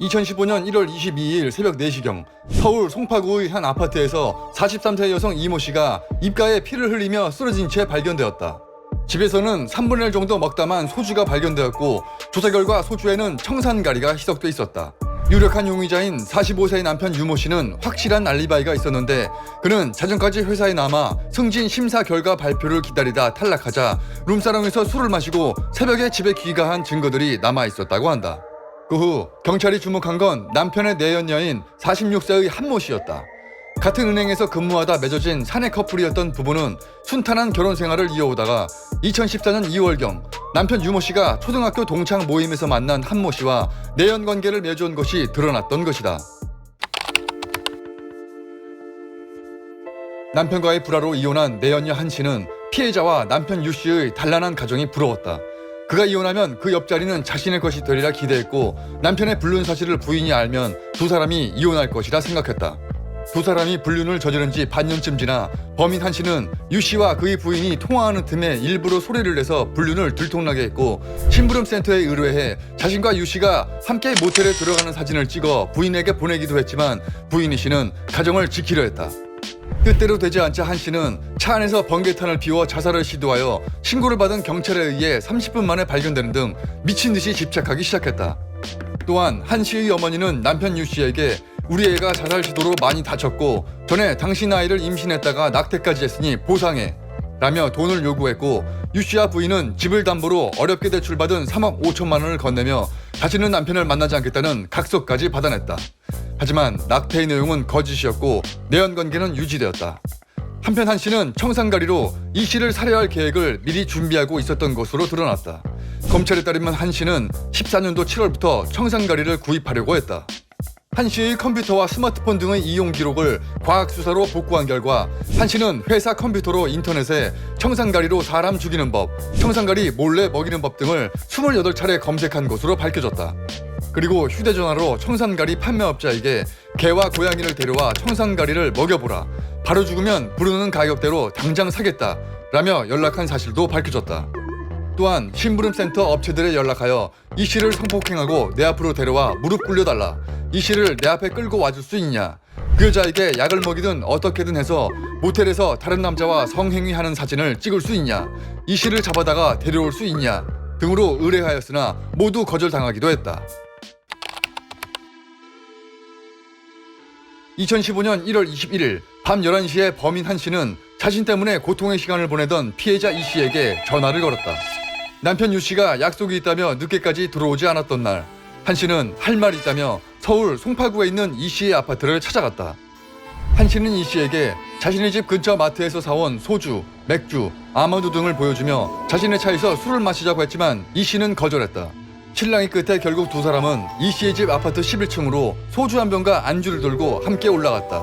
2015년 1월 22일 새벽 4시경 서울 송파구의 한 아파트에서 43세 여성 이모 씨가 입가에 피를 흘리며 쓰러진 채 발견되었다. 집에서는 3분의 1 정도 먹다만 소주가 발견되었고 조사 결과 소주에는 청산가리가 희석돼 있었다. 유력한 용의자인 45세의 남편 유모 씨는 확실한 알리바이가 있었는데 그는 자정까지 회사에 남아 승진 심사 결과 발표를 기다리다 탈락하자 룸사롱에서 술을 마시고 새벽에 집에 귀가한 증거들이 남아 있었다고 한다. 그 후 경찰이 주목한 건 남편의 내연녀인 46세의 한모 씨였다. 같은 은행에서 근무하다 맺어진 사내 커플이었던 부부는 순탄한 결혼 생활을 이어오다가 2014년 2월경 남편 유모 씨가 초등학교 동창 모임에서 만난 한모 씨와 내연 관계를 맺어온 것이 드러났던 것이다. 남편과의 불화로 이혼한 내연녀 한 씨는 피해자와 남편 유 씨의 단란한 가정이 부러웠다. 그가 이혼하면 그 옆자리는 자신의 것이 되리라 기대했고 남편의 불륜 사실을 부인이 알면 두 사람이 이혼할 것이라 생각했다. 두 사람이 불륜을 저지른 지 반년쯤 지나 범인 한 씨는 유 씨와 그의 부인이 통화하는 틈에 일부러 소리를 내서 불륜을 들통나게 했고 심부름 센터에 의뢰해 자신과 유 씨가 함께 모텔에 들어가는 사진을 찍어 부인에게 보내기도 했지만 부인 이 씨는 가정을 지키려 했다. 뜻대로 되지 않자 한 씨는 차 안에서 번개탄을 피워 자살을 시도하여 신고를 받은 경찰에 의해 30분 만에 발견되는 등 미친 듯이 집착하기 시작했다. 또한 한 씨의 어머니는 남편 유 씨에게 우리 애가 자살 시도로 많이 다쳤고 전에 당신 아이를 임신했다가 낙태까지 했으니 보상해 라며 돈을 요구했고 유 씨와 부인은 집을 담보로 어렵게 대출받은 3억 5천만 원을 건네며 다시는 남편을 만나지 않겠다는 각서까지 받아냈다. 하지만 낙태의 내용은 거짓이었고 내연 관계는 유지되었다. 한편 한 씨는 청산가리로 이 씨를 살해할 계획을 미리 준비하고 있었던 것으로 드러났다. 검찰에 따르면 한 씨는 14년도 7월부터 청산가리를 구입하려고 했다. 한 씨의 컴퓨터와 스마트폰 등의 이용 기록을 과학 수사로 복구한 결과 한 씨는 회사 컴퓨터로 인터넷에 청산가리로 사람 죽이는 법, 청산가리 몰래 먹이는 법 등을 28차례 검색한 것으로 밝혀졌다. 그리고 휴대전화로 청산가리 판매업자에게 개와 고양이를 데려와 청산가리를 먹여보라. 바로 죽으면 부르는 가격대로 당장 사겠다. 라며 연락한 사실도 밝혀졌다. 또한 심부름센터 업체들에 연락하여 이 씨를 성폭행하고 내 앞으로 데려와 무릎 꿇려달라. 이 씨를 내 앞에 끌고 와줄 수 있냐. 그 여자에게 약을 먹이든 어떻게든 해서 모텔에서 다른 남자와 성행위하는 사진을 찍을 수 있냐. 이 씨를 잡아다가 데려올 수 있냐. 등으로 의뢰하였으나 모두 거절당하기도 했다. 2015년 1월 21일 밤 11시에 범인 한 씨는 자신 때문에 고통의 시간을 보내던 피해자 이 씨에게 전화를 걸었다. 남편 유 씨가 약속이 있다며 늦게까지 들어오지 않았던 날, 한 씨는 할 말이 있다며 서울 송파구에 있는 이 씨의 아파트를 찾아갔다. 한 씨는 이 씨에게 자신의 집 근처 마트에서 사온 소주, 맥주, 아마도 등을 보여주며 자신의 차에서 술을 마시자고 했지만 이 씨는 거절했다. 신랑이 끝에 결국 두 사람은 이 씨의 집 아파트 11층으로 소주 한 병과 안주를 들고 함께 올라갔다.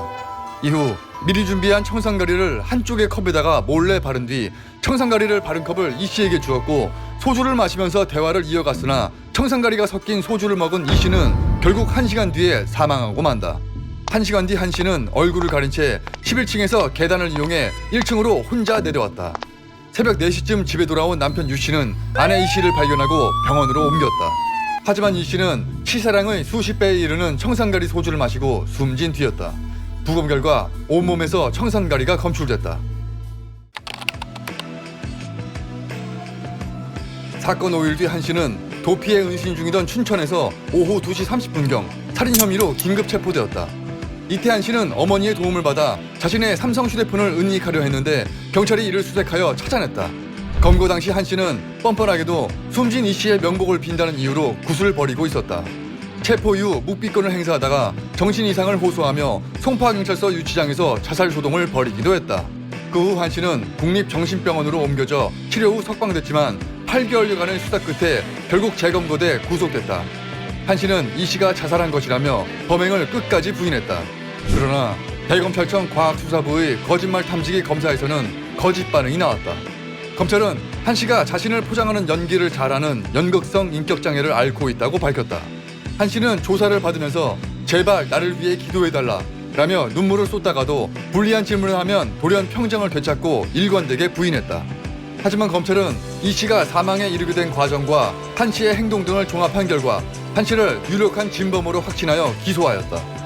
이후 미리 준비한 청산가리를 한쪽의 컵에다가 몰래 바른 뒤 청산가리를 바른 컵을 이 씨에게 주었고 소주를 마시면서 대화를 이어갔으나 청산가리가 섞인 소주를 먹은 이 씨는 결국 한 시간 뒤에 사망하고 만다. 한 시간 뒤 한 씨는 얼굴을 가린 채 11층에서 계단을 이용해 1층으로 혼자 내려왔다. 새벽 4시쯤 집에 돌아온 남편 유 씨는 아내 이 씨를 발견하고 병원으로 옮겼다. 하지만 이 씨는 시사량의 수십 배에 이르는 청산가리 소주를 마시고 숨진 뒤였다. 부검 결과 온몸에서 청산가리가 검출됐다. 사건 5일 뒤 한 씨는 도피에 은신 중이던 춘천에서 오후 2시 30분경 살인 혐의로 긴급 체포되었다. 이태 한 씨는 어머니의 도움을 받아 자신의 삼성 휴대폰을 은닉하려 했는데 경찰이 이를 수색하여 찾아냈다. 검거 당시 한 씨는 뻔뻔하게도 숨진 이 씨의 명복을 빈다는 이유로 굿을 벌이고 있었다. 체포 이후 묵비권을 행사하다가 정신 이상을 호소하며 송파경찰서 유치장에서 자살 소동을 벌이기도 했다. 그 후 한 씨는 국립정신병원으로 옮겨져 치료 후 석방됐지만 8개월여간의 수사 끝에 결국 재검거돼 구속됐다. 한 씨는 이 씨가 자살한 것이라며 범행을 끝까지 부인했다. 그러나 대검찰청 과학수사부의 거짓말 탐지기 검사에서는 거짓 반응이 나왔다. 검찰은 한 씨가 자신을 포장하는 연기를 잘하는 연극성 인격장애를 앓고 있다고 밝혔다. 한 씨는 조사를 받으면서 제발 나를 위해 기도해달라 라며 눈물을 쏟다가도 불리한 질문을 하면 돌연 평정을 되찾고 일관되게 부인했다. 하지만 검찰은 이 씨가 사망에 이르게 된 과정과 한 씨의 행동 등을 종합한 결과 한 씨를 유력한 진범으로 확신하여 기소하였다.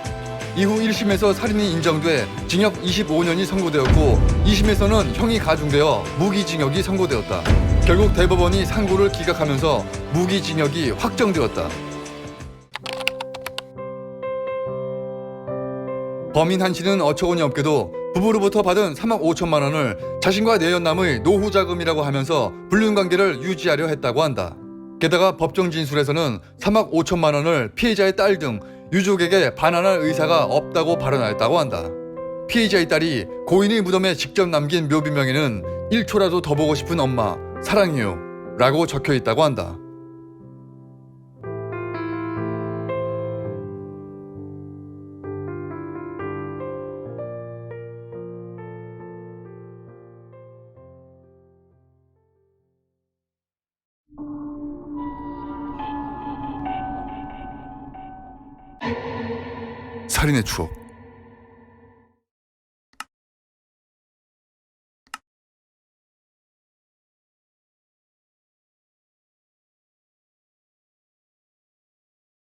이후 1심에서 살인이 인정돼 징역 25년이 선고되었고 2심에서는 형이 가중되어 무기징역이 선고되었다. 결국 대법원이 상고를 기각하면서 무기징역이 확정되었다. 범인 한 씨는 어처구니 없게도 부부로부터 받은 3억 5천만 원을 자신과 내연남의 노후 자금이라고 하면서 불륜 관계를 유지하려 했다고 한다. 게다가 법정 진술에서는 3억 5천만 원을 피해자의 딸 등 유족에게 반환할 의사가 없다고 발언하였다고 한다. 피해자의 딸이 고인의 무덤에 직접 남긴 묘비명에는 1초라도 더 보고 싶은 엄마, 사랑해요. 라고 적혀 있다고 한다. 살인의 추억.